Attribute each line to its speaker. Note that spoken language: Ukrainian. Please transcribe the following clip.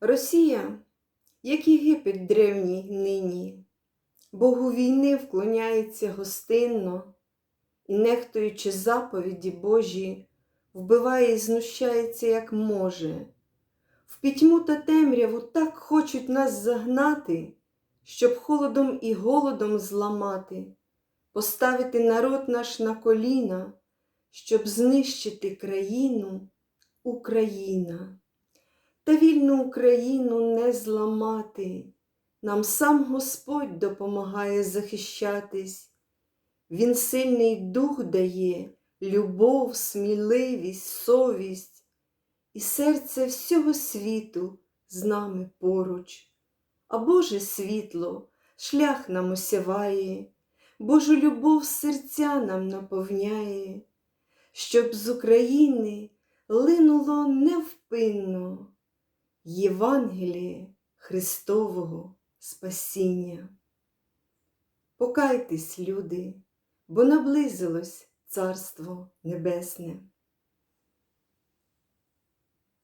Speaker 1: Росія, як Єгипет древній нині, Богу війни вклоняється гостинно і, нехтуючи заповіді Божі, вбиває і знущається, як може. В пітьму та темряву так хочуть нас загнати, щоб холодом і голодом зламати, поставити народ наш на коліна, щоб знищити країну Україна. Та вільну Україну не зламати, нам сам Господь допомагає захищатись. Він сильний дух дає, любов, сміливість, совість, і серце всього світу з нами поруч. А Боже світло шлях нам осяває, Божу любов серця нам наповняє, щоб з України линуло невпинно Євангеліє Христового Спасіння. Покайтесь, люди, бо наблизилось Царство Небесне.